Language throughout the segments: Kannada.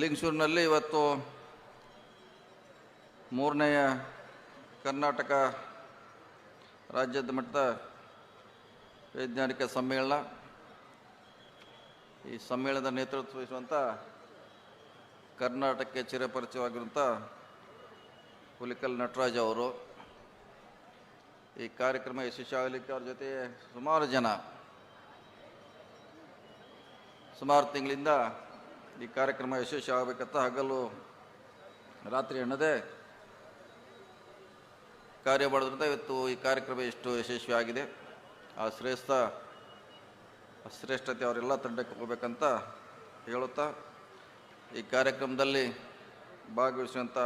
ಲಿಂಗಸೂರಿನಲ್ಲಿ ಇವತ್ತು ಮೂರನೆಯ ಕರ್ನಾಟಕ ರಾಜ್ಯದ ಮಟ್ಟದ ವೈಜ್ಞಾನಿಕ ಸಮ್ಮೇಳನ. ಈ ಸಮ್ಮೇಳನದ ನೇತೃತ್ವ ವಹಿಸುವಂಥ ಕರ್ನಾಟಕಕ್ಕೆ ಚಿರಪರಿಚಯವಾಗಿರುವಂಥ ಹುಲಿಕಲ್ ನಟರಾಜ್ ಅವರು. ಈ ಕಾರ್ಯಕ್ರಮ ಯಶಸ್ವಿಯಾಗಲಿಕ್ಕೆ ಅವ್ರ ಜೊತೆ ಸುಮಾರು ಜನ. ಸುಮಾರು ತಿಂಗಳಿಂದ ಈ ಕಾರ್ಯಕ್ರಮ ಯಶಸ್ವಿ ಆಗಬೇಕಂತ ಹಗಲು ರಾತ್ರಿ ಎಣ್ಣದೆ ಕಾರ್ಯ ಮಾಡೋದ್ರಿಂದ ಇವತ್ತು ಈ ಕಾರ್ಯಕ್ರಮ ಎಷ್ಟು ಯಶಸ್ವಿ ಆಗಿದೆ ಆ ಶ್ರೇಷ್ಠ, ಶ್ರೇಷ್ಠತೆ ಅವರೆಲ್ಲ ತಂಡಕ್ಕೆ ಹೋಗ್ಬೇಕಂತ ಹೇಳುತ್ತಾ, ಈ ಕಾರ್ಯಕ್ರಮದಲ್ಲಿ ಭಾಗವಹಿಸುವಂಥ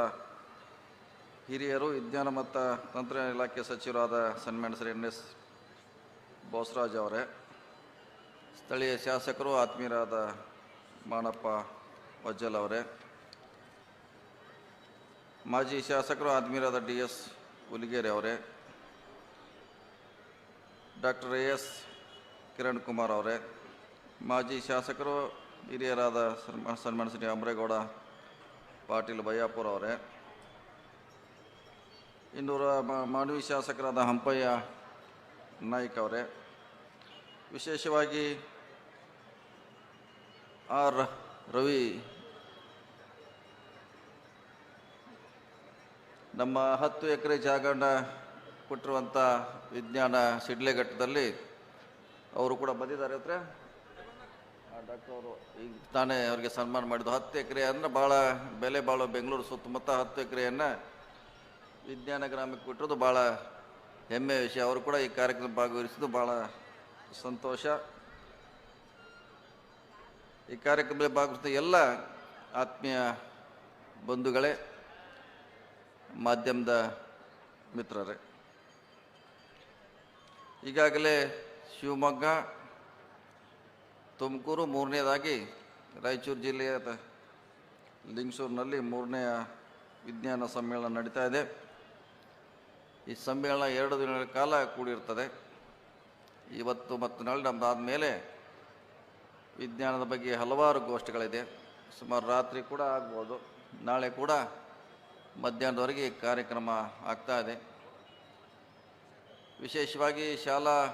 ಹಿರಿಯರು, ವಿಜ್ಞಾನ ಮತ್ತು ತಂತ್ರಜ್ಞಾನ ಇಲಾಖೆ ಸಚಿವರಾದ ಸನ್ಮಾನ್ಯ ಶ್ರೀ ಎನ್ ಎಸ್ ಬೋಸರಾಜ್ ಅವರೇ, ಸ್ಥಳೀಯ ಶಾಸಕರು, ಆತ್ಮೀಯರಾದ ಮಾಣಪ್ಪ ವಜ್ಜಲ್ ಅವರೇ. ಮಾಜಿ ಶಾಸಕರು ಆದ್ಮೀರಾದ ಡಿ ಎಸ್ ಹುಲಿಗೇರಿ ಅವರೇ. Doctor A S Kiran Kumar ಅವರೇ. ಮಾಜಿ ಶಾಸಕರು ಹಿರಿಯರಾದ ಸನ್ಮಾನ ಶ್ರೀ ಅಮರೇಗೌಡ ಪಾಟೀಲ್ ಬಯ್ಯಾಪುರ ಅವರೇ. ಇನ್ನೂರ ಮಾನವಿ ಶಾಸಕರಾದ ಹಂಪಯ್ಯ ನಾಯ್ಕ ಅವರೇ. ವಿಶೇಷವಾಗಿ ಆರ್ ರವಿ. ನಮ್ಮ ಹತ್ತು ಎಕರೆ ಜಾಗನ ಕೊಟ್ಟಿರುವಂಥ ವಿಜ್ಞಾನ ಸಿಡ್ಲೆಘಟ್ಟದಲ್ಲಿ ಅವರು ಕೂಡ ಬಂದಿದ್ದಾರೆ ಹತ್ರ. ಡಾಕ್ಟರ್ ಅವರು ಈಗ ತಾನೇ ಅವರಿಗೆ ಸನ್ಮಾನ ಮಾಡಿದ್ದು. ಹತ್ತು ಎಕರೆ ಅಂದರೆ ಭಾಳ ಬೆಲೆ ಬಾಳೋ ಬೆಂಗಳೂರು ಸುತ್ತಮುತ್ತ ಹತ್ತು ಎಕರೆಯನ್ನು ವಿಜ್ಞಾನ ಗ್ರಾಮಕ್ಕೆ ಕೊಟ್ಟಿರೋದು ಭಾಳ ಹೆಮ್ಮೆಯ ವಿಷಯ. ಅವರು ಕೂಡ ಈ ಕಾರ್ಯಕ್ರಮ ಭಾಗವಹಿಸಿದ್ದು ಭಾಳ ಸಂತೋಷ. ಈ ಕಾರ್ಯಕ್ರಮದಲ್ಲಿ ಭಾಗವಹಿಸಿದ ಎಲ್ಲ ಆತ್ಮೀಯ ಬಂಧುಗಳೇ, ಮಾಧ್ಯಮದ ಮಿತ್ರರೇ. ಈಗಾಗಲೇ ಶಿವಮೊಗ್ಗ, ತುಮಕೂರು ಮೂರನೇದಾಗಿ ರಾಯಚೂರು ಜಿಲ್ಲೆಯ ಲಿಂಗಸೂರಿನಲ್ಲಿ ಮೂರನೆಯ ವಿಜ್ಞಾನ ಸಮ್ಮೇಳನ ನಡೀತಾ ಇದೆ. ಈ ಸಮ್ಮೇಳನ ಎರಡು ದಿನಗಳ ಕಾಲ ಕೂಡಿರ್ತದೆ. ಇವತ್ತು ಮತ್ತು ನಾಳೆ ನಮ್ಮದಾದ ಮೇಲೆ ವಿಜ್ಞಾನದ ಬಗ್ಗೆ ಹಲವಾರು ಗೋಷ್ಠಿಗಳಿದೆ. ಸುಮಾರು ರಾತ್ರಿ ಕೂಡ ಆಗ್ಬೋದು. ನಾಳೆ ಕೂಡ ಮಧ್ಯಾಹ್ನದವರೆಗೆ ಕಾರ್ಯಕ್ರಮ ಆಗ್ತಾ ಇದೆ. ವಿಶೇಷವಾಗಿ ಶಾಲಾ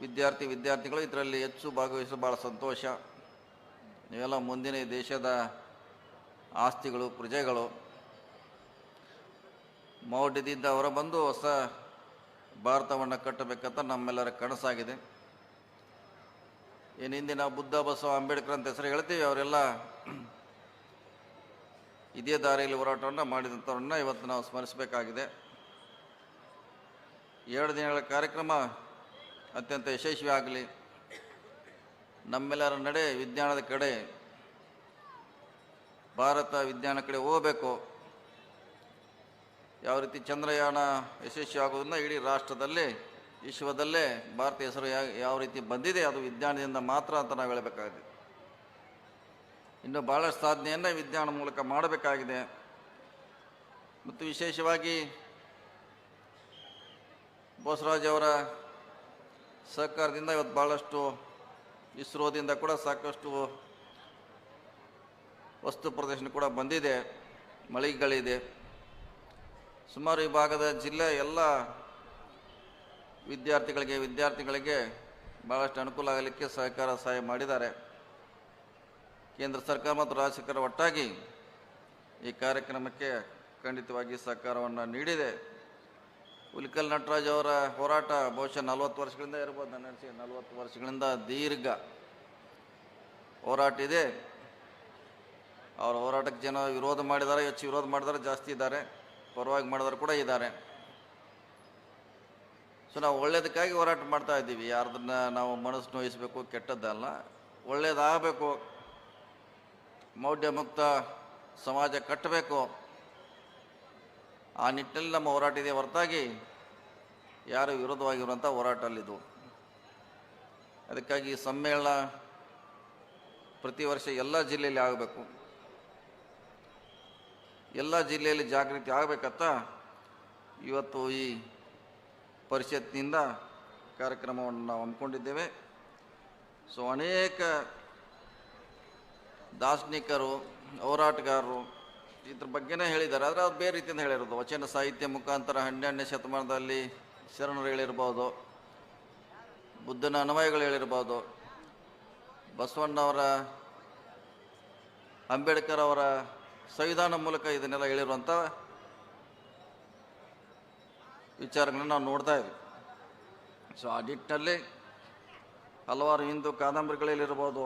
ವಿದ್ಯಾರ್ಥಿ ವಿದ್ಯಾರ್ಥಿಗಳು ಇದರಲ್ಲಿ ಹೆಚ್ಚು ಭಾಗವಹಿಸಲು ಭಾಳ ಸಂತೋಷ. ಇವೆಲ್ಲ ಮುಂದಿನ ದೇಶದ ಆಸ್ತಿಗಳು, ಪ್ರಜೆಗಳು. ಮೌಢ್ಯದಿಂದ ಹೊರಬಂದು ಹೊಸ ಭಾರತವನ್ನು ಕಟ್ಟಬೇಕಂತ ನಮ್ಮೆಲ್ಲರ ಕನಸಾಗಿದೆ. ಏನು ಹಿಂದೆ ನಾವು ಬುದ್ಧ, ಬಸವ, ಅಂಬೇಡ್ಕರ್ ಅಂತ ಹೆಸರು ಹೇಳ್ತೀವಿ, ಅವರೆಲ್ಲ ಇದೇ ದಾರಿಯಲ್ಲಿ ಹೋರಾಟವನ್ನು ಮಾಡಿದಂಥವ್ರನ್ನ ಇವತ್ತು ನಾವು ಸ್ಮರಿಸಬೇಕಾಗಿದೆ. ಎರಡು ದಿನಗಳ ಕಾರ್ಯಕ್ರಮ ಅತ್ಯಂತ ಯಶಸ್ವಿ ಆಗಲಿ. ನಮ್ಮೆಲ್ಲರ ನಡೆ ವಿಜ್ಞಾನದ ಕಡೆ, ಭಾರತ ವಿಜ್ಞಾನ ಕಡೆ ಹೋಗಬೇಕು. ಯಾವ ರೀತಿ ಚಂದ್ರಯಾನ ಯಶಸ್ವಿ ಆಗೋದ್ರಿಂದ ಇಡೀ ರಾಷ್ಟ್ರದಲ್ಲಿ ವಿಶ್ವದಲ್ಲೇ ಭಾರತ ಹೆಸರು ಯಾವ ರೀತಿ ಬಂದಿದೆ ಅದು ವಿಜ್ಞಾನದಿಂದ ಮಾತ್ರ ಅಂತ ನಾವು ಹೇಳಬೇಕಾಗಿದೆ. ಇನ್ನು ಭಾಳಷ್ಟು ಸಾಧನೆಯನ್ನು ವಿಜ್ಞಾನ ಮೂಲಕ ಮಾಡಬೇಕಾಗಿದೆ. ಮತ್ತು ವಿಶೇಷವಾಗಿ ಬೋಸರಾಜ್ ಅವರ ಸಹಕಾರದಿಂದ ಇವತ್ತು ಭಾಳಷ್ಟು ಇಸ್ರೋದಿಂದ ಕೂಡ ಸಾಕಷ್ಟು ವಸ್ತು ಪ್ರದರ್ಶನ ಕೂಡ ಬಂದಿದೆ, ಮಳಿಗೆಗಳಿದೆ. ಸುಮಾರು ಈ ಭಾಗದ ಜಿಲ್ಲೆ ಎಲ್ಲ ವಿದ್ಯಾರ್ಥಿಗಳಿಗೆ ವಿದ್ಯಾರ್ಥಿಗಳಿಗೆ ಭಾಳಷ್ಟು ಅನುಕೂಲ ಆಗಲಿಕ್ಕೆ ಸಹಕಾರ, ಸಹಾಯ ಮಾಡಿದ್ದಾರೆ. ಕೇಂದ್ರ ಸರ್ಕಾರ ಮತ್ತು ರಾಜ್ಯ ಸರ್ಕಾರ ಒಟ್ಟಾಗಿ ಈ ಕಾರ್ಯಕ್ರಮಕ್ಕೆ ಖಂಡಿತವಾಗಿ ಸಹಕಾರವನ್ನು ನೀಡಿದೆ. ಉಲಿಕಲ್ ನಟರಾಜ್ ಅವರ ಹೋರಾಟ ಬಹುಶಃ ನಲವತ್ತು ವರ್ಷಗಳಿಂದ ಇರ್ಬೋದು ನನ್ನ ಅನಿಸಿಕೆ ನಲವತ್ತು ವರ್ಷಗಳಿಂದ ದೀರ್ಘ ಹೋರಾಟ ಇದೆ. ಅವರ ಹೋರಾಟಕ್ಕೆ ಜನ ವಿರೋಧ ಮಾಡಿದ್ದಾರೆ, ಹೆಚ್ಚು ವಿರೋಧ ಮಾಡಿದ್ದಾರೆ, ಜಾಸ್ತಿ ಇದ್ದಾರೆ. ಪರವಾಗಿ ಮಾಡಿದವರು ಕೂಡ ಇದ್ದಾರೆ. ಸೊ ನಾವು ಒಳ್ಳೇದಕ್ಕಾಗಿ ಹೋರಾಟ ಮಾಡ್ತಾ ಇದ್ದೀವಿ. ಯಾರ್ದನ್ನ ನಾವು ಮನಸ್ಸು ನೋಯಿಸಬೇಕು, ಕೆಟ್ಟದ್ದಲ್ಲ, ಒಳ್ಳೇದಾಗಬೇಕು. ಮೌಢ್ಯ ಮುಕ್ತ ಸಮಾಜ ಕಟ್ಟಬೇಕು. ಆ ನಿಟ್ಟಿನಲ್ಲಿ ನಮ್ಮ ಹೋರಾಟ ಇದೆ ಹೊರತಾಗಿ ಯಾರು ವಿರೋಧವಾಗಿರುವಂಥ ಹೋರಾಟ ಅಲ್ಲಿದು ಅದಕ್ಕಾಗಿ ಈ ಸಮ್ಮೇಳನ ಪ್ರತಿ ವರ್ಷ ಎಲ್ಲ ಜಿಲ್ಲೆಯಲ್ಲಿ ಆಗಬೇಕು. ಎಲ್ಲ ಜಿಲ್ಲೆಯಲ್ಲಿ ಜಾಗೃತಿ ಆಗಬೇಕಂತ ಇವತ್ತು ಈ ಪರಿಷತ್ನಿಂದ ಕಾರ್ಯಕ್ರಮವನ್ನು ನಾವು ಹಮ್ಮಿಕೊಂಡಿದ್ದೇವೆ. ಸೊ ಅನೇಕ ದಾರ್ಶನಿಕರು, ಹೋರಾಟಗಾರರು ಇದ್ರ ಬಗ್ಗೆನೇ ಹೇಳಿದ್ದಾರೆ. ಆದರೆ ಅದು ಬೇರೆ ರೀತಿಯಿಂದ ಹೇಳಿರೋದು. ವಚನ ಸಾಹಿತ್ಯ ಮುಖಾಂತರ ಹನ್ನೆರಡನೇ ಶತಮಾನದಲ್ಲಿ ಶರಣರು ಹೇಳಿರ್ಬೋದು, ಬುದ್ಧನ ಅನ್ವಯಗಳು ಹೇಳಿರ್ಬೋದು ಬಸವಣ್ಣವರ ಅಂಬೇಡ್ಕರ್ ಅವರ ಸಂವಿಧಾನ ಮೂಲಕ ಇದನ್ನೆಲ್ಲ ಹೇಳಿರುವಂಥ ವಿಚಾರಗಳನ್ನ ನಾವು ನೋಡ್ತಾ ಇದ್ವಿ. ಸೊ ಆ ನಿಟ್ಟಿನಲ್ಲಿ ಹಲವಾರು ಹಿಂದೂ ಕಾದಂಬರಿಗಳಲ್ಲಿರ್ಬೋದು,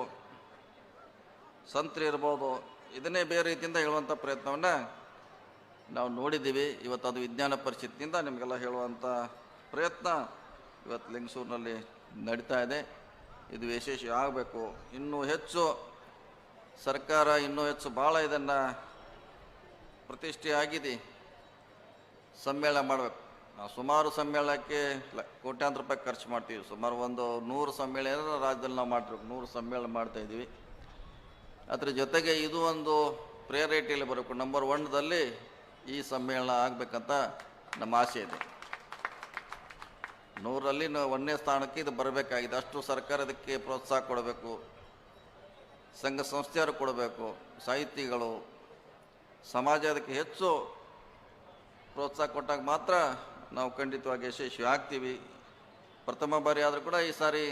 ಸಂತ್ರಿ ಇರ್ಬೋದು, ಇದನ್ನೇ ಬೇರೆ ರೀತಿಯಿಂದ ಹೇಳುವಂಥ ಪ್ರಯತ್ನವನ್ನು ನಾವು ನೋಡಿದ್ದೀವಿ. ಇವತ್ತು ಅದು ವಿಜ್ಞಾನ ಪರಿಷತ್ತಿನಿಂದ ನಿಮಗೆಲ್ಲ ಹೇಳುವಂಥ ಪ್ರಯತ್ನ ಇವತ್ತು ಲಿಂಗಸೂರಿನಲ್ಲಿ ನಡೀತಾ ಇದೆ. ಇದು ವಿಶೇಷ ಆಗಬೇಕು. ಇನ್ನೂ ಹೆಚ್ಚು ಸರ್ಕಾರ ಇನ್ನೂ ಹೆಚ್ಚು ಭಾಳ ಇದನ್ನು ಪ್ರತಿಷ್ಠೆ ಆಗಿದೆ ಸಮ್ಮೇಳನ ಮಾಡಬೇಕು. ನಾವು ಸುಮಾರು ಸಮ್ಮೇಳನಕ್ಕೆ ಕೋಟ್ಯಾಂತರ ರೂಪಾಯಿ ಖರ್ಚು ಮಾಡ್ತೀವಿ. ಸುಮಾರು ಒಂದು ನೂರು ಸಮ್ಮೇಳನ ರಾಜ್ಯದಲ್ಲಿ ನಾವು ಮಾಡ್ತೀವಿ ನೂರು ಸಮ್ಮೇಳನ ಮಾಡ್ತಾ ಇದ್ದೀವಿ. ಅದ್ರ ಜೊತೆಗೆ ಇದು ಒಂದು ಪ್ರಿಯಾರಿಟಿಯಲ್ಲಿ ಬರಬೇಕು. ನಂಬರ್ ಒನ್ದಲ್ಲಿ ಈ ಸಮ್ಮೇಳನ ಆಗಬೇಕಂತ ನಮ್ಮ ಆಸೆ ಇದೆ. ನೂರಲ್ಲಿ ಒಂದನೇ ಸ್ಥಾನಕ್ಕೆ ಇದು ಬರಬೇಕಾಗಿದೆ. ಅಷ್ಟು ಸರ್ಕಾರ ಇದಕ್ಕೆ ಪ್ರೋತ್ಸಾಹ ಕೊಡಬೇಕು. ಸಂಘ ಸಂಸ್ಥೆಯವರು ಕೊಡಬೇಕು. ಸಾಹಿತಿಗಳು, ಸಮಾಜ ಅದಕ್ಕೆ ಹೆಚ್ಚು ಪ್ರೋತ್ಸಾಹ ಕೊಟ್ಟಾಗ ಮಾತ್ರ ನಾವು ಖಂಡಿತವಾಗಿ ಯಶಸ್ವಿ ಆಗ್ತೀವಿ. ಪ್ರಥಮ ಬಾರಿ ಆದರೂ ಕೂಡ ಈ ಸಾರಿ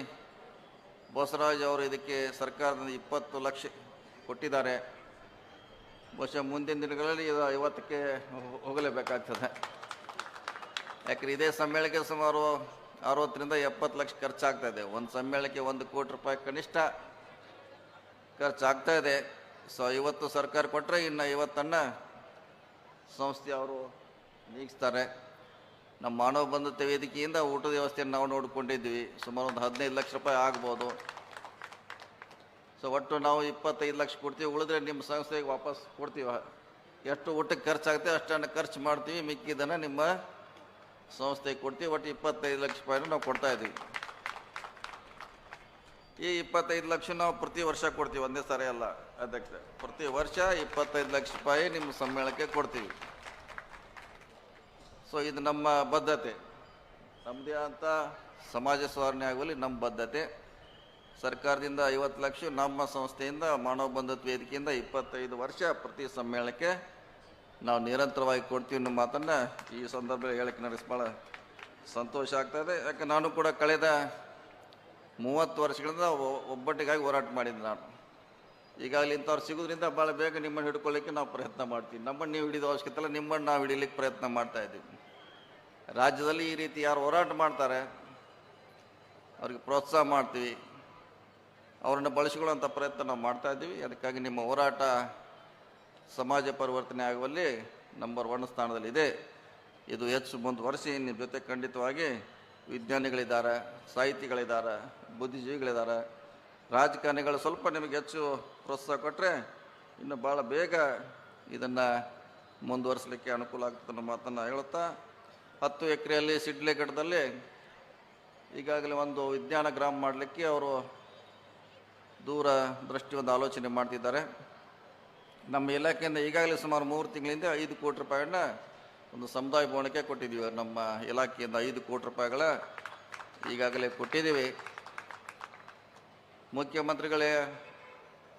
ಬಸವರಾಜ್ ಅವರು ಇದಕ್ಕೆ ಸರ್ಕಾರದಿಂದ ಇಪ್ಪತ್ತು ಲಕ್ಷ ಕೊಟ್ಟಿದ್ದಾರೆ. ಬಹುಶಃ ಮುಂದಿನ ದಿನಗಳಲ್ಲಿ ಇದು ಐವತ್ತಕ್ಕೆ ಹೋಗಲೇಬೇಕಾಗ್ತದೆ. ಯಾಕಂದ್ರೆ ಇದೇ ಸಮ್ಮೇಳನಕ್ಕೆ ಸುಮಾರು ಅರವತ್ತರಿಂದ ಎಪ್ಪತ್ತು ಲಕ್ಷ ಖರ್ಚಾಗ್ತಾ ಇದೆ. ಒಂದು ಸಮ್ಮೇಳನಕ್ಕೆ ಒಂದು ಕೋಟಿ ರೂಪಾಯಿ ಕನಿಷ್ಠ ಖರ್ಚಾಗ್ತಾ ಇದೆ. ಸೊ ಐವತ್ತು ಸರ್ಕಾರ ಕೊಟ್ಟರೆ ಇನ್ನು ಐವತ್ತನ್ನು ಸಂಸ್ಥೆಯವರು ನೀಗಿಸ್ತಾರೆ. ನಮ್ಮ ಮಾನವ ಬಂಧುತ್ವ ವೇದಿಕೆಯಿಂದ ಊಟದ ವ್ಯವಸ್ಥೆಯನ್ನು ನಾವು ನೋಡಿಕೊಂಡಿದ್ವಿ ಸುಮಾರು ಒಂದು ಹದಿನೈದು ಲಕ್ಷ ರೂಪಾಯಿ ಆಗ್ಬೋದು. ಸೊ ಒಟ್ಟು ನಾವು ಇಪ್ಪತ್ತೈದು ಲಕ್ಷ ಕೊಡ್ತೀವಿ. ಉಳಿದ್ರೆ ನಿಮ್ಮ ಸಂಸ್ಥೆಗೆ ವಾಪಸ್ ಕೊಡ್ತೀವಿ. ಎಷ್ಟು ಊಟಕ್ಕೆ ಖರ್ಚಾಗುತ್ತೆ ಅಷ್ಟನ್ನು ಖರ್ಚು ಮಾಡ್ತೀವಿ. ಮಿಕ್ಕಿದ್ದನ್ನು ನಿಮ್ಮ ಸಂಸ್ಥೆಗೆ ಕೊಡ್ತೀವಿ. ಒಟ್ಟು ಇಪ್ಪತ್ತೈದು ಲಕ್ಷ ರೂಪಾಯಿನ ನಾವು ಕೊಡ್ತಾ ಇದ್ದೀವಿ. ಈ ಇಪ್ಪತ್ತೈದು ಲಕ್ಷ ನಾವು ಪ್ರತಿ ವರ್ಷ ಕೊಡ್ತೀವಿ. ಒಂದೇ ಸಾರಿ ಅಲ್ಲ ಅಧ್ಯಕ್ಷ ಪ್ರತಿ ವರ್ಷ ಇಪ್ಪತ್ತೈದು ಲಕ್ಷ ರೂಪಾಯಿ ನಿಮ್ಮ ಸಮ್ಮೇಳನಕ್ಕೆ ಕೊಡ್ತೀವಿ. ಸೊ ಇದು ನಮ್ಮ ಬದ್ಧತೆ. ನಮ್ಮದೇ ಅಂತ ಸಮಾಜ ಸುಧಾರಣೆ ಆಗುವಲ್ಲಿ ನಮ್ಮ ಬದ್ಧತೆ. ಸರ್ಕಾರದಿಂದ ಐವತ್ತು ಲಕ್ಷ ನಮ್ಮ ಸಂಸ್ಥೆಯಿಂದ ಮಾನವ ಬಂಧುತ್ವ ವೇದಿಕೆಯಿಂದ ಇಪ್ಪತ್ತೈದು ವರ್ಷ ಪ್ರತಿ ಸಮ್ಮೇಳನಕ್ಕೆ ನಾವು ನಿರಂತರವಾಗಿ ಕೊಡ್ತೀವಿ ಅನ್ನೋ ಮಾತನ್ನು ಈ ಸಂದರ್ಭದಲ್ಲಿ ಹೇಳಕ್ಕೆ ನನಗೆ ಭಾಳ ಸಂತೋಷ ಇದೆ ಯಾಕೆ, ನಾನು ಕೂಡ ಕಳೆದ ಮೂವತ್ತು ವರ್ಷಗಳಿಂದ ಒಬ್ಬಟ್ಟಿಗಾಗಿ ಹೋರಾಟ ಮಾಡಿದ್ದೆ ನಾನು. ಈಗಾಗಲೇ ಇಂಥವ್ರು ಸಿಗೋದ್ರಿಂದ ಭಾಳ ಬೇಗ ನಿಮ್ಮನ್ನು ಹಿಡ್ಕೊಳ್ಳಿಕ್ಕೆ ನಾವು ಪ್ರಯತ್ನ ಮಾಡ್ತೀವಿ. ನಮ್ಮನ್ನು ನೀವು ಹಿಡಿದ ಅವಶ್ಯಕತೆ ಇಲ್ಲ ನಿಮ್ಮನ್ನು ನಾವು ಹಿಡಿಲಿಕ್ಕೆ ಪ್ರಯತ್ನ ಮಾಡ್ತಾ ಇದ್ದೀವಿ. ರಾಜ್ಯದಲ್ಲಿ ಈ ರೀತಿ ಯಾರು ಹೋರಾಟ ಮಾಡ್ತಾರೆ, ಅವ್ರಿಗೆ ಪ್ರೋತ್ಸಾಹ ಮಾಡ್ತೀವಿ. ಅವರನ್ನು ಬಳಸಿಕೊಳ್ಳುವಂಥ ಪ್ರಯತ್ನ ನಾವು ಮಾಡ್ತಾ ಇದ್ದೀವಿ. ಅದಕ್ಕಾಗಿ ನಿಮ್ಮ ಹೋರಾಟ ಸಮಾಜ ಪರಿವರ್ತನೆ ಆಗುವಲ್ಲಿ ನಂಬರ್ ಒನ್ ಸ್ಥಾನದಲ್ಲಿದೆ ಇದು ಹೆಚ್ಚು ಮುಂದುವರೆಸಿ, ನಿಮ್ಮ ಜೊತೆ ಖಂಡಿತವಾಗಿ ವಿಜ್ಞಾನಿಗಳಿದ್ದಾರೆ, ಸಾಹಿತಿಗಳಿದ್ದಾರೆ, ಬುದ್ಧಿಜೀವಿಗಳಿದ್ದಾರೆ. ರಾಜಕಾರಣಿಗಳು ಸ್ವಲ್ಪ ನಿಮಗೆ ಹೆಚ್ಚು ಪ್ರೋತ್ಸಾಹ ಕೊಟ್ಟರೆ ಇನ್ನು ಭಾಳ ಬೇಗ ಇದನ್ನು ಮುಂದುವರಿಸಲಿಕ್ಕೆ ಅನುಕೂಲ ಆಗ್ತದೆ ಅನ್ನೋ ಮಾತನ್ನು ಹೇಳುತ್ತಾ, ಹತ್ತು ಎಕರೆಯಲ್ಲಿ ಸಿಡ್ಲೆಘಟ್ಟದಲ್ಲಿ ಈಗಾಗಲೇ ಒಂದು ವಿಜ್ಞಾನ ಗ್ರಾಮ ಮಾಡಲಿಕ್ಕೆ ಅವರು ದೂರ ದೃಷ್ಟಿ ಒಂದು ಆಲೋಚನೆ ಮಾಡ್ತಿದ್ದಾರೆ. ನಮ್ಮ ಇಲಾಖೆಯಿಂದ ಈಗಾಗಲೇ ಸುಮಾರು ಮೂರು ತಿಂಗಳಿಂದ ಐದು ಕೋಟಿ ರೂಪಾಯಿಯನ್ನ ಒಂದು ಸಮುದಾಯ ಭವನಕ್ಕೆ ಕೊಟ್ಟಿದ್ದೀವಿ. ನಮ್ಮ ಇಲಾಖೆಯಿಂದ ಐದು ಕೋಟಿ ರೂಪಾಯಿಗಳ ಈಗಾಗಲೇ ಕೊಟ್ಟಿದ್ದೀವಿ. ಮುಖ್ಯಮಂತ್ರಿಗಳೇ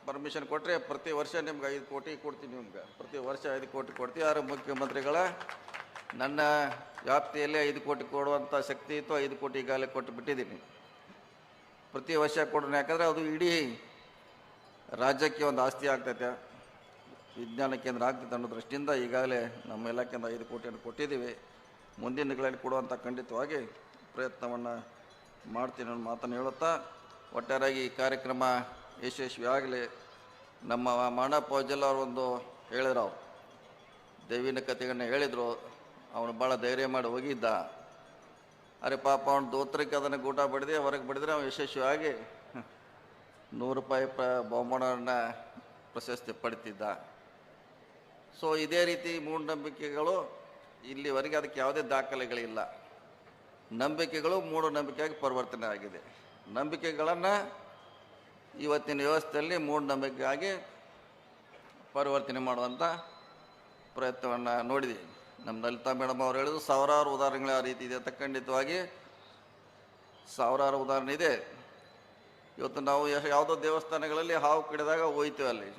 ಪರ್ಮಿಷನ್ ಕೊಟ್ಟರೆ ಪ್ರತಿ ವರ್ಷ ನಿಮ್ಗೆ ಐದು ಕೋಟಿ ಕೊಡ್ತೀನಿ ನಿಮ್ಗೆ. ಪ್ರತಿ ವರ್ಷ ಐದು ಕೋಟಿ ಕೊಡ್ತೀವಿ. ಆದರೆ ಮುಖ್ಯಮಂತ್ರಿಗಳ ನನ್ನ ವ್ಯಾಪ್ತಿಯಲ್ಲಿ ಐದು ಕೋಟಿ ಕೊಡುವಂಥ ಶಕ್ತಿ ಇತ್ತು. ಐದು ಕೋಟಿ ಈಗಾಗಲೇ ಕೊಟ್ಟು ಬಿಟ್ಟಿದ್ದೀನಿ. ಪ್ರತಿ ವರ್ಷ ಕೊಡೋಣ. ಯಾಕಂದರೆ ಅದು ಇಡೀ ರಾಜ್ಯಕ್ಕೆ ಒಂದು ಆಸ್ತಿ ಆಗ್ತೈತೆ. ವಿಜ್ಞಾನ ಕೇಂದ್ರ ಆಗ್ತೈತೆ ಅನ್ನೋ ದೃಷ್ಟಿಯಿಂದ ಈಗಾಗಲೇ ನಮ್ಮ ಇಲಾಖೆಯಿಂದ ಐದು ಕೋಟಿಯನ್ನು ಕೊಟ್ಟಿದ್ದೀವಿ. ಮುಂದಿನ ದಿನಗಳಲ್ಲಿ ಕೊಡುವಂಥ ಖಂಡಿತವಾಗಿ ಪ್ರಯತ್ನವನ್ನು ಮಾಡ್ತೀನಿ ಅನ್ನೋ ಮಾತನ್ನು ಹೇಳುತ್ತಾ ಒಟ್ಟಾರೆಯಾಗಿ ಈ ಕಾರ್ಯಕ್ರಮ ಯಶಸ್ವಿ ಆಗಲಿ ನಮ್ಮ ಮಾಣ ಪೌಜಲ್ ಅವರೊಂದು ಹೇಳಿದ್ರು ಅವರು. ದೇವಿನ ಕಥೆಗಳನ್ನ ಹೇಳಿದರು. ಅವನು ಭಾಳ ಧೈರ್ಯ ಮಾಡಿ ಹೋಗಿದ್ದ. ಅರೆ ಪಾಪ ಅವನು ದೋತ್ರಕ್ಕೆ ಅದನ್ನು ಗೂಟ ಬಡಿದೆ, ಹೊರಗೆ ಬಡಿದ್ರೆ ಅವನು ಯಶಸ್ವಿಯಾಗಿ ನೂರು ರೂಪಾಯಿ ಪ್ರ ಬಹುಮಾನವನ್ನು ಪ್ರಶಸ್ತಿ ಪಡಿತಿದ್ದ. ಸೊ ಇದೇ ರೀತಿ ಮೂಢನಂಬಿಕೆಗಳು ಇಲ್ಲಿವರೆಗೆ ಅದಕ್ಕೆ ಯಾವುದೇ ದಾಖಲೆಗಳಿಲ್ಲ. ನಂಬಿಕೆಗಳು ಮೂಢನಂಬಿಕೆಯಾಗಿ ಪರಿವರ್ತನೆ ಆಗಿದೆ. ನಂಬಿಕೆಗಳನ್ನು ಇವತ್ತಿನ ವ್ಯವಸ್ಥೆಯಲ್ಲಿ ಮೂಢನಂಬಿಕೆಯಾಗಿ ಪರಿವರ್ತನೆ ಮಾಡುವಂಥ ಪ್ರಯತ್ನವನ್ನು ನೋಡಿದ್ದೀವಿ ನಮ್ಮ ಲಲಿತಾ ಮೇಡಮ್ ಅವರು ಹೇಳಿದ್ರು, ಸಾವಿರಾರು ಉದಾಹರಣೆಗಳು ಆ ರೀತಿ ಇದೆ ಅಂತ ಖಂಡಿತವಾಗಿ ಸಾವಿರಾರು ಉದಾಹರಣೆ ಇದೆ. ಇವತ್ತು ನಾವು ಯಾವುದೋ ದೇವಸ್ಥಾನಗಳಲ್ಲಿ ಹಾವು ಕಡಿದಾಗ ಹೋಯ್ತೇವೆ ಅಲ್ಲಿ.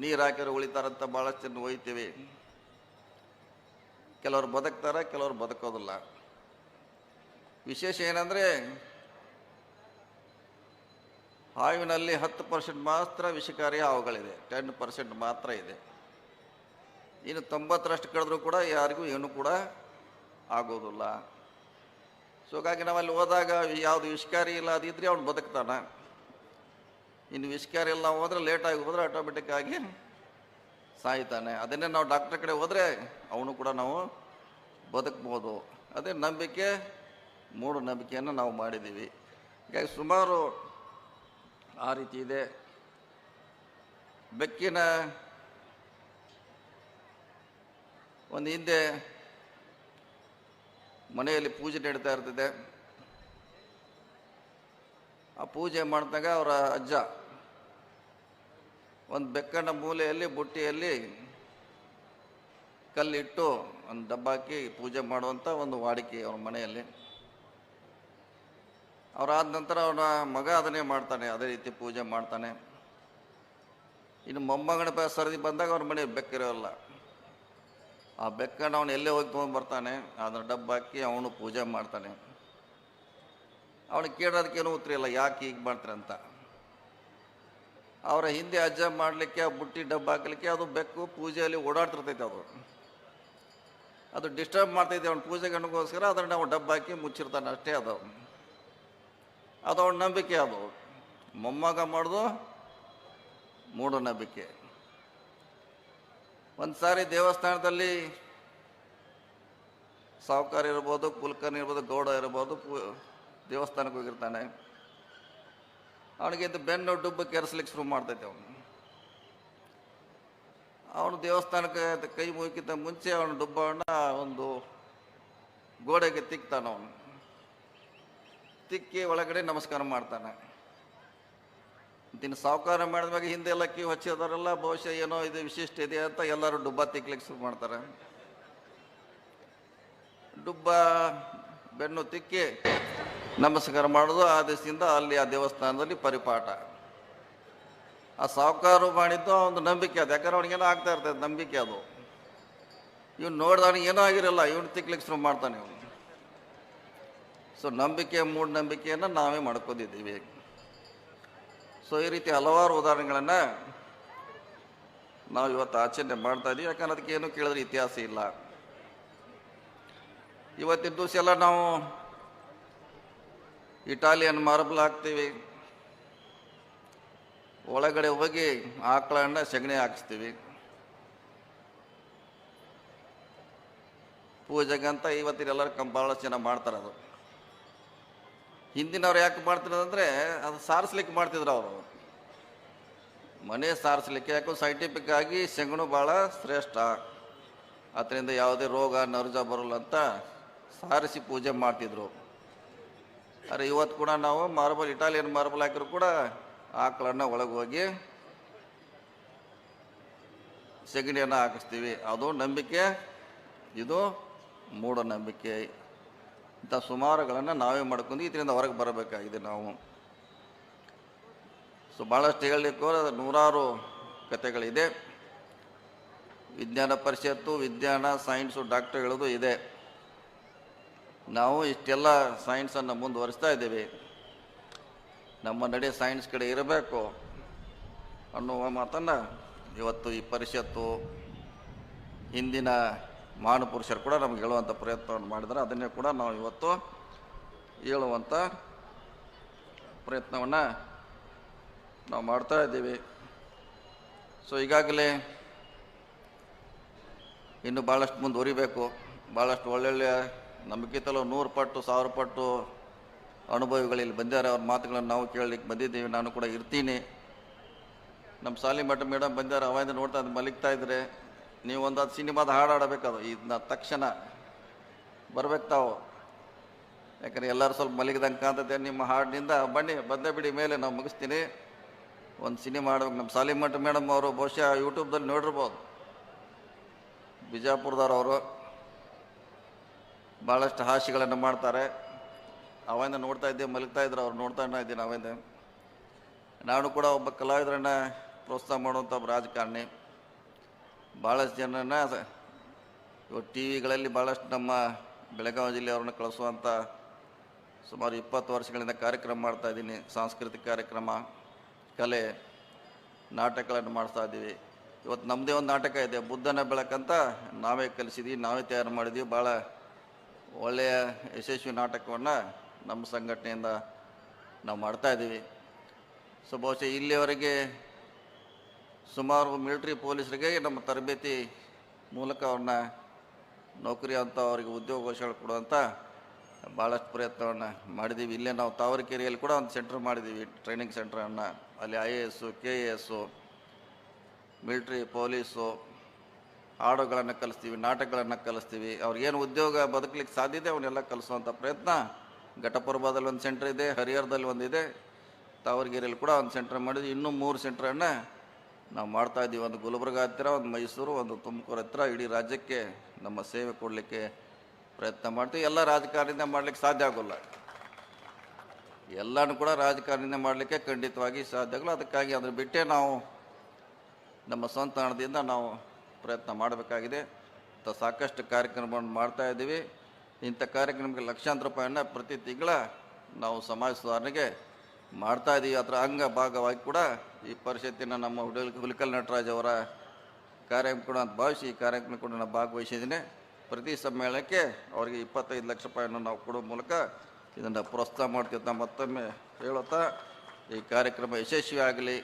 ನೀರು ಹಾಕಿದ್ರೆ ಉಳಿತಾರಂತ ಭಾಳಷ್ಟು ಜನ ಕೆಲವರು ಬದುಕ್ತಾರೆ, ಕೆಲವರು ಬದುಕೋದಿಲ್ಲ. ವಿಶೇಷ ಏನಂದರೆ ಹಾವಿನಲ್ಲಿ ಹತ್ತು ಪರ್ಸೆಂಟ್ ಮಾತ್ರ ವಿಷಕಾರಿ ಹಾವುಗಳಿದೆ. ಟೆನ್ ಪರ್ಸೆಂಟ್ ಮಾತ್ರ ಇದೆ. ಇನ್ನು ತೊಂಬತ್ತರಷ್ಟು ಕಳೆದರೂ ಕೂಡ ಯಾರಿಗೂ ಏನೂ ಕೂಡ ಆಗೋದಿಲ್ಲ. ಸೊ ಹಾಗಾಗಿ ನಾವಲ್ಲಿ ಹೋದಾಗ ಯಾವುದು ವಿಷಕಾರಿ ಇಲ್ಲ ಅದಿದ್ರೆ ಅವ್ನು ಬದುಕ್ತಾನೆ. ಇನ್ನು ವಿಷಕಾರಿ ಇಲ್ಲ ನಾವು ಹೋದ್ರೆ ಲೇಟಾಗಿ ಹೋದರೆ ಆಟೋಮೆಟಿಕ್ ಆಗಿ ಸಾಯ್ತಾನೆ. ಅದನ್ನೇ ನಾವು ಡಾಕ್ಟರ್ ಕಡೆ ಹೋದರೆ ಅವನು ಕೂಡ ನಾವು ಬದುಕ್ಬೋದು. ಅದೇ ನಂಬಿಕೆ ಮೂಢ ನಂಬಿಕೆಯನ್ನು ನಾವು ಮಾಡಿದ್ದೀವಿ. ಹೀಗಾಗಿ ಸುಮಾರು ಆ ರೀತಿ ಇದೆ. ಬೆಕ್ಕಿನ ಒಂದು ಹಿಂದೆ ಮನೆಯಲ್ಲಿ ಪೂಜೆ ನಡೀತಾ ಇರ್ತದೆ. ಆ ಪೂಜೆ ಮಾಡಿದಾಗ ಅವರ ಅಜ್ಜ ಒಂದು ಬೆಕ್ಕನ ಮೂಲೆಯಲ್ಲಿ, ಬುಟ್ಟಿಯಲ್ಲಿ ಕಲ್ಲಿಟ್ಟು ಒಂದು ಡಬ್ಬ ಹಾಕಿ ಪೂಜೆ ಮಾಡುವಂಥ ಒಂದು ವಾಡಿಕೆ ಅವ್ರ ಮನೆಯಲ್ಲಿ. ಅವರಾದ ನಂತರ ಅವನ ಮಗ ಅದನ್ನೇ ಮಾಡ್ತಾನೆ, ಅದೇ ರೀತಿ ಪೂಜೆ ಮಾಡ್ತಾನೆ. ಇನ್ನು ಮೊಮ್ಮಗನ ಸರದಿ ಬಂದಾಗ ಅವ್ರ ಮನೆ ಬೆಕ್ಕಿರೋಲ್ಲ. ಆ ಬೆಕ್ಕನ ಅವನು ಎಲ್ಲೇ ಹೋಗಿ ತೊಗೊಂಡು ಬರ್ತಾನೆ ಅದನ್ನ ಡಬ್ಬ ಹಾಕಿ ಅವನು ಪೂಜೆ ಮಾಡ್ತಾನೆ. ಅವನಿಗೆ ಕೇಳೋದಕ್ಕೇನು ಉತ್ತರ ಇಲ್ಲ, ಯಾಕೆ ಹೀಗೆ ಮಾಡ್ತಾರೆ ಅಂತ. ಅವರ ಹಿಂದೆ ಅಜ್ಜ ಮಾಡಲಿಕ್ಕೆ ಬುಟ್ಟಿ ಡಬ್ಬ ಹಾಕಲಿಕ್ಕೆ, ಅದು ಬೆಕ್ಕು ಪೂಜೆಯಲ್ಲಿ ಓಡಾಡ್ತಿರ್ತೈತೆ ಅದು. ಅದು ಡಿಸ್ಟರ್ಬ್ ಮಾಡ್ತೈತೆ, ಅವ್ನು ಪೂಜೆಗೆ ಅನ್ಗೋಸ್ಕರ ಅದನ್ನು ನಾವು ಡಬ್ಬ ಹಾಕಿ ಮುಚ್ಚಿರ್ತಾನೆ ಅಷ್ಟೇ ಅದು. ಅದು ಅವಳ ನಂಬಿಕೆ ಅದು. ಮೊಮ್ಮಗ ಮಾಡೋದು ಮೂಢನಂಬಿಕೆ ಒಂದು ಸಾರಿ ದೇವಸ್ಥಾನದಲ್ಲಿ ಸಾವುಕಾರ ಇರ್ಬೋದು, ಕುಲ್ಕರ್ಣಿ ಇರ್ಬೋದು, ಗೌಡ ಇರ್ಬೋದು ದೇವಸ್ಥಾನಕ್ಕೆ ಹೋಗಿರ್ತಾನೆ. ಅವನಿಗೆ ಇದು ಬೆನ್ನು ಡುಬ್ಬ ಕೆರೆಸ್ಲಿಕ್ಕೆ ಶುರು ಮಾಡ್ತೈತೆ ಅವನು. ಅವನು ದೇವಸ್ಥಾನಕ್ಕೆ ಕೈ ಮುಗಿಕ್ಕಿಂತ ಮುಂಚೆ ಅವನು ಡುಬ್ಬವನ್ನು ಒಂದು ಗೋಡೆಗೆ ತಿಕ್ತಾನ ಅವನು. ತಿಕ್ಕಿ ಒಳಗಡೆ ನಮಸ್ಕಾರ ಮಾಡ್ತಾನೆ. ದಿನ ಸಾವುಕಾರ ಮಾಡಿದ್ವಾಗ ಹಿಂದೆ ಎಲ್ಲ ಕ್ಯೂ ಹಚ್ಚಿದಾರಲ್ಲ ಬಹುಶಃ ಏನೋ ಇದು ವಿಶಿಷ್ಟ ಇದೆ ಅಂತ ಎಲ್ಲರೂ ಡುಬ್ಬ ತಿಕ್ಲಿಕ್ಕೆ ಶುರು ಮಾಡ್ತಾರೆ. ಡುಬ್ಬ ಬೆನ್ನು ತಿಕ್ಕಿ ನಮಸ್ಕಾರ ಮಾಡೋದು ಆ ದಿವಸದಿಂದ ಅಲ್ಲಿ ಆ ದೇವಸ್ಥಾನದಲ್ಲಿ ಪರಿಪಾಠ. ಆ ಸಾವುಕಾರ ಮಾಡಿದ್ದು ಒಂದು ನಂಬಿಕೆ ಅದು. ಯಾಕಂದ್ರೆ ಅವನಿಗೆಲ್ಲ ಆಗ್ತಾ ಇರ್ತದೆ ನಂಬಿಕೆ ಅದು. ಇವ್ನು ನೋಡ್ದವನಿಗೆ ಏನೂ ಆಗಿರಲ್ಲ, ಇವನು ತಿಕ್ಲಿಕ್ಕೆ ಶುರು ಮಾಡ್ತಾನೆ ಇವನು. ಸೊ ನಂಬಿಕೆ ಮೂಢನಂಬಿಕೆಯನ್ನು ನಾವೇ ಮಾಡ್ಕೊಂಡಿದ್ದೀವಿ. ಸೊ ಈ ರೀತಿ ಹಲವಾರು ಉದಾಹರಣೆಗಳನ್ನು ನಾವು ಇವತ್ತು ಆಚರಣೆ ಮಾಡ್ತಾ ಇದ್ದೀವಿ. ಯಾಕಂದ್ರೆ ಅದಕ್ಕೆ ಏನು ಕೇಳಿದ್ರೆ ಇತಿಹಾಸ ಇಲ್ಲ. ಇವತ್ತಿನ ದಿವಸ ಎಲ್ಲ ನಾವು ಇಟಾಲಿಯನ್ ಮಾರ್ಬಲ್ ಹಾಕ್ತೀವಿ. ಒಳಗಡೆ ಹೋಗಿ ಆಕಳನ್ನ ಸೆಗಣಿ ಹಾಕಿಸ್ತೀವಿ. ಪೂಜೆಗಂತ ಇವತ್ತಿನ ಎಲ್ಲರೂ ಕಂ ಮಾಡ್ತಾರದು ಜನ ಮಾಡ್ತಾರೆ ಅದು. ಹಿಂದಿನವ್ರು ಯಾಕೆ ಮಾಡ್ತಿರೋದು ಅಂದರೆ ಅದು ಸಾರಿಸ್ಲಿಕ್ಕೆ ಮಾಡ್ತಿದ್ರು ಅವರು. ಮನೆ ಸಾರಿಸ್ಲಿಕ್ಕೆ ಯಾಕೋ ಸೈಂಟಿಫಿಕ್ ಆಗಿ ಸೆಗಣು ಭಾಳ ಶ್ರೇಷ್ಠ. ಅದರಿಂದ ಯಾವುದೇ ರೋಗ, ನರುಜ ಬರಲ್ಲ ಅಂತ ಸಾರಿಸಿ ಪೂಜೆ ಮಾಡ್ತಿದ್ರು. ಆದರೆ ಇವತ್ತು ಕೂಡ ನಾವು ಮಾರ್ಬಲ್, ಇಟಾಲಿಯನ್ ಮಾರ್ಬಲ್ ಹಾಕಿದ್ರು ಕೂಡ ಆಕಳನ್ನ ಒಳಗೆ ಹೋಗಿ ಸೆಗಣಿಯನ್ನು ಹಾಕಿಸ್ತೀವಿ. ಅದು ನಂಬಿಕೆ, ಇದು ಮೂಢನಂಬಿಕೆ. ಇಂಥ ಸುಮಾರುಗಳನ್ನು ನಾವೇ ಮಾಡ್ಕೊಂಡು ಇದರಿಂದ ಹೊರಗೆ ಬರಬೇಕಾಗಿದೆ ನಾವು. ಸೊ ಭಾಳಷ್ಟು ಹೇಳಲಿಕ್ಕೆ ಹೋದ್ರೆ ನೂರಾರು ಕಥೆಗಳಿದೆ. ವಿಜ್ಞಾನ ಪರಿಷತ್ತು, ವಿಜ್ಞಾನ, ಸೈನ್ಸು, ಡಾಕ್ಟರ್ ಹೇಳೋದು ಇದೆ. ನಾವು ಇಷ್ಟೆಲ್ಲ ಸೈನ್ಸನ್ನು ಮುಂದುವರಿಸ್ತಾ ಇದ್ದೀವಿ. ನಮ್ಮ ನಡೆ ಸೈನ್ಸ್ ಕಡೆ ಇರಬೇಕು ಅನ್ನುವ ಮಾತನ್ನು ಇವತ್ತು ಈ ಪರಿಷತ್ತು, ಹಿಂದಿನ ಮಹಾನುಪುರುಷರು ಕೂಡ ನಮ್ಗೆ ಹೇಳುವಂಥ ಪ್ರಯತ್ನವನ್ನು ಮಾಡಿದರೆ ಅದನ್ನೇ ಕೂಡ ನಾವು ಇವತ್ತು ಹೇಳುವಂಥ ಪ್ರಯತ್ನವನ್ನು ನಾವು ಮಾಡ್ತಾ ಇದ್ದೀವಿ. ಸೊ ಈಗಾಗಲೇ ಇನ್ನು ಭಾಳಷ್ಟು ಮುಂದುವರಿಬೇಕು. ಭಾಳಷ್ಟು ಒಳ್ಳೊಳ್ಳೆಯ ನಮಗಿಂತಲೂ ನೂರು ಪಟ್ಟು, ಸಾವಿರ ಪಟ್ಟು ಅನುಭವಿಗಳಲ್ಲಿ ಬಂದಿದ್ದಾರೆ. ಅವ್ರ ಮಾತುಗಳನ್ನು ನಾವು ಕೇಳಲಿಕ್ಕೆ ಬಂದಿದ್ದೀವಿ. ನಾನು ಕೂಡ ಇರ್ತೀನಿ. ನಮ್ಮ ಸಾಲಿ ಮಠ ಮೇಡಮ್ ಬಂದಿದ್ದಾರೆ. ಅವಾಗಿಂದ ನೋಡ್ತಾ ಮಲಗ್ತಾ ಇದ್ರೆ ನೀವು ಒಂದು ಅದು ಸಿನಿಮಾದ ಹಾಡು ಆಡಬೇಕದು ಇದನ್ನ ತಕ್ಷಣ ಬರ್ಬೇಕು ತಾವು. ಯಾಕಂದ್ರೆ ಎಲ್ಲರೂ ಸ್ವಲ್ಪ ಮಲಗಿದಂಗೆ ಕಾಣ್ತದೆ ನಿಮ್ಮ ಹಾಡಿನಿಂದ ಬನ್ನಿ, ಬಂದೇ ಬಿಡಿ ಮೇಲೆ ನಾವು ಮುಗಿಸ್ತೀನಿ. ಒಂದು ಸಿನಿಮಾ ಆಡ್ಬೇಕು ನಮ್ಮ ಸಾಲಿಮಠ ಮೇಡಮ್ ಅವರು ಬಹುಶಃ ಯೂಟ್ಯೂಬ್ದಲ್ಲಿ ನೋಡಿರ್ಬೋದು. ಬಿಜಾಪುರದವ್ರು ಅವರು ಭಾಳಷ್ಟು ಹಾಸ್ಯಗಳನ್ನು ಮಾಡ್ತಾರೆ. ಅವಾಗಿಂದ ನೋಡ್ತಾ ಇದ್ದೆ, ಮಲಗ್ತಾ ಇದ್ರು. ಅವ್ರು ನೋಡ್ತಾ ಇದ್ದೀನಿ ಅವಾಗಿಂದ. ನಾನು ಕೂಡ ಒಬ್ಬ ಕಲಾವಿದರನ್ನ ಪ್ರೋತ್ಸಾಹ ಮಾಡುವಂಥ ರಾಜಕಾರಣಿ. ಭಾಳಷ್ಟು ಜನನ ಇವತ್ತು ಟಿ ವಿಗಳಲ್ಲಿ ಭಾಳಷ್ಟು ನಮ್ಮ ಬೆಳಗಾವಿ ಜಿಲ್ಲೆಯವ್ರನ್ನ ಕಳಿಸುವಂಥ ಸುಮಾರು ಇಪ್ಪತ್ತು ವರ್ಷಗಳಿಂದ ಕಾರ್ಯಕ್ರಮ ಮಾಡ್ತಾ ಇದ್ದೀನಿ. ಸಾಂಸ್ಕೃತಿಕ ಕಾರ್ಯಕ್ರಮ, ಕಲೆ, ನಾಟಕಗಳನ್ನು ಮಾಡ್ತಾ ಇದ್ದೀವಿ. ಇವತ್ತು ನಮ್ಮದೇ ಒಂದು ನಾಟಕ ಇದೆ, ಬುದ್ಧನ ಬೆಳಕಂತ ನಾವೇ ಕಲಿಸಿದ್ವಿ, ನಾವೇ ತಯಾರು ಮಾಡಿದ್ವಿ. ಭಾಳ ಒಳ್ಳೆಯ ಯಶಸ್ವಿ ನಾಟಕವನ್ನು ನಮ್ಮ ಸಂಘಟನೆಯಿಂದ ನಾವು ಮಾಡ್ತಾ ಇದ್ದೀವಿ. ಸೊ ಬಹುಶಃ ಇಲ್ಲಿಯವರೆಗೆ ಸುಮಾರು ಮಿಲಿಟ್ರಿ ಪೊಲೀಸರಿಗೆ ನಮ್ಮ ತರಬೇತಿ ಮೂಲಕ ಅವ್ರನ್ನ ನೌಕರಿ ಅಂತ ಅವರಿಗೆ ಉದ್ಯೋಗಾವಕಾಶಗಳು ಕೊಡುವಂಥ ಭಾಳಷ್ಟು ಪ್ರಯತ್ನವನ್ನು ಮಾಡಿದ್ದೀವಿ ಇಲ್ಲೇ ನಾವು ತಾವರೆಕೆರೆಯಲ್ಲಿ ಕೂಡ ಒಂದು ಸೆಂಟ್ರ್ ಮಾಡಿದ್ದೀವಿ ಟ್ರೈನಿಂಗ್ ಸೆಂಟ್ರನ್ನು ಅಲ್ಲಿ I A S K A S military, police ಹಾಡುಗಳನ್ನು ಕಲಿಸ್ತೀವಿ, ನಾಟಕಗಳನ್ನು ಕಲಿಸ್ತೀವಿ. ಅವ್ರಿಗೇನು ಉದ್ಯೋಗ ಬದುಕಲಿಕ್ಕೆ ಸಾಧ್ಯತೆ ಅವನ್ನೆಲ್ಲ ಕಲಿಸುವಂಥ ಪ್ರಯತ್ನ. ಘಟಪ್ರಭಾದಲ್ಲಿ ಒಂದು ಸೆಂಟ್ರ್ ಇದೆ, ಹರಿಹರದಲ್ಲಿ ಒಂದಿದೆ. ತಾವರಗೆರೆಯಲ್ಲಿ ಕೂಡ ಒಂದು ಸೆಂಟ್ರ್ ಮಾಡಿದ್ವಿ. ಇನ್ನೂ ಮೂರು ಸೆಂಟ್ರನ್ನು ನಾವು ಮಾಡ್ತಾ ಇದ್ದೀವಿ. ಒಂದು ಗುಲ್ಬರ್ಗ ಹತ್ತಿರ, ಒಂದು ಮೈಸೂರು, ಒಂದು ತುಮಕೂರು ಹತ್ತಿರ ಇಡೀ ರಾಜ್ಯಕ್ಕೆ ನಮ್ಮ ಸೇವೆ ಕೊಡಲಿಕ್ಕೆ ಪ್ರಯತ್ನ ಮಾಡ್ತೀವಿ. ಎಲ್ಲ ರಾಜಕಾರಣದಿಂದ ಮಾಡಲಿಕ್ಕೆ ಸಾಧ್ಯ ಆಗೋಲ್ಲ. ಎಲ್ಲನೂ ಕೂಡ ರಾಜಕಾರಣದಿಂದ ಮಾಡಲಿಕ್ಕೆ ಖಂಡಿತವಾಗಿ ಸಾಧ್ಯ ಆಗಲ್ಲ. ಅದಕ್ಕಾಗಿ ಅದನ್ನು ಬಿಟ್ಟೇ ನಾವು ನಮ್ಮ ಸ್ವಂತ ಹಣದಿಂದ ನಾವು ಪ್ರಯತ್ನ ಮಾಡಬೇಕಾಗಿದೆ. ಅಂತ ಸಾಕಷ್ಟು ಕಾರ್ಯಕ್ರಮವನ್ನು ಮಾಡ್ತಾ ಇದ್ದೀವಿ. ಇಂಥ ಕಾರ್ಯಕ್ರಮಕ್ಕೆ ಲಕ್ಷಾಂತರ ರೂಪಾಯಿಯನ್ನು ಪ್ರತಿ ತಿಂಗಳ ನಾವು ಸಮಾಜ ಸುಧಾರಣೆಗೆ ಮಾಡ್ತಾ ಇದ್ದೀವಿ ಅದರ ಅಂಗ ಭಾಗವಾಗಿ ಕೂಡ ಈ ಪರಿಷತ್ತಿನ ನಮ್ಮ ಹುಡುಗ ಹುಲಿಕಲ್ ನಟರಾಜ್ ಅವರ ಕಾರ್ಯಕ್ರಮ ಕೂಡ ಅಂತ ಭಾವಿಸಿ ಈ ಕಾರ್ಯಕ್ರಮ ಕೂಡ ನಾನು ಭಾಗವಹಿಸಿದ್ದೀನಿ. ಪ್ರತಿ ಸಮ್ಮೇಳನಕ್ಕೆ ಅವರಿಗೆ ಇಪ್ಪತ್ತೈದು ಲಕ್ಷ ರೂಪಾಯಿಯನ್ನು ನಾವು ಕೊಡೋ ಮೂಲಕ ಇದನ್ನು ಪ್ರೋತ್ಸಾಹ ಮಾಡ್ತೀವಿ ಅಂತ ಮತ್ತೊಮ್ಮೆ ಹೇಳುತ್ತಾ, ಈ ಕಾರ್ಯಕ್ರಮ ಯಶಸ್ವಿ ಆಗಲಿ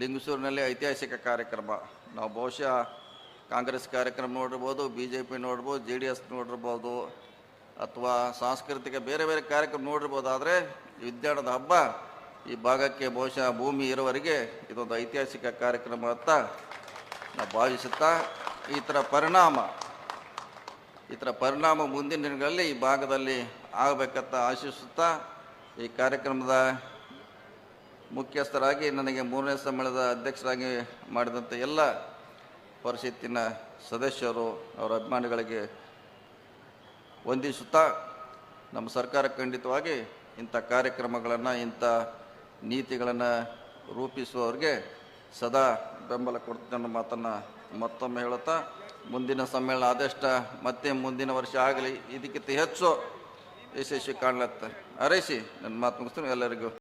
ಲಿಂಗಸೂರಿನಲ್ಲಿ ಐತಿಹಾಸಿಕ ಕಾರ್ಯಕ್ರಮ. ನಾವು ಬಹುಶಃ ಕಾಂಗ್ರೆಸ್ ಕಾರ್ಯಕ್ರಮ ನೋಡಿರ್ಬೋದು ಬಿ ಜೆ ಪಿ ನೋಡ್ಬೋದು, ಜೆ ಡಿ ಎಸ್ ನೋಡಿರ್ಬೋದು ಅಥವಾ ಸಾಂಸ್ಕೃತಿಕ ಬೇರೆ ಬೇರೆ ಕಾರ್ಯಕ್ರಮ ನೋಡಿರ್ಬೋದಾದರೆ ವಿಜ್ಞಾನದ ಹಬ್ಬ ಈ ಭಾಗಕ್ಕೆ ಬಹುಶಃ ಭೂಮಿ ಇರುವವರಿಗೆ ಇದೊಂದು ಐತಿಹಾಸಿಕ ಕಾರ್ಯಕ್ರಮ ಅಂತ ನಾವು ಭಾವಿಸುತ್ತಾ, ಈ ಥರ ಪರಿಣಾಮ, ಈ ಥರ ಪರಿಣಾಮ ಮುಂದಿನ ದಿನಗಳಲ್ಲಿ ಈ ಭಾಗದಲ್ಲಿ ಆಗಬೇಕಂತ ಆಶಿಸುತ್ತಾ, ಈ ಕಾರ್ಯಕ್ರಮದ ಮುಖ್ಯಸ್ಥರಾಗಿ ನನಗೆ ಮೂರನೇ ಸಮ್ಮೇಳನದ ಅಧ್ಯಕ್ಷರಾಗಿ ಮಾಡಿದಂಥ ಎಲ್ಲ ಪರಿಷತ್ತಿನ ಸದಸ್ಯರು, ಅವರ ಅಭಿಮಾನಿಗಳಿಗೆ ವಂದಿಸುತ್ತಾ, ನಮ್ಮ ಸರ್ಕಾರ ಖಂಡಿತವಾಗಿ ಇಂಥ ಕಾರ್ಯಕ್ರಮಗಳನ್ನು, ಇಂಥ ನೀತಿಗಳನ್ನು ರೂಪಿಸುವವರಿಗೆ ಸದಾ ಬೆಂಬಲ ಕೊಡ್ತೀನಿ ಅನ್ನೋ ಮಾತನ್ನು ಮತ್ತೊಮ್ಮೆ ಹೇಳುತ್ತಾ, ಮುಂದಿನ ಸಮ್ಮೇಳನ ಆದಷ್ಟ ಮತ್ತೆ ಮುಂದಿನ ವರ್ಷ ಆಗಲಿ, ಇದಕ್ಕಿಂತ ಹೆಚ್ಚು ಯಶಸ್ವಿ ಕಾಣ್ಲತ್ತ. ಅರೈಸಿ ನನ್ನ ಮಾತು ಮುಗಿಸ್ತೀನಿ. ಎಲ್ಲರಿಗೂ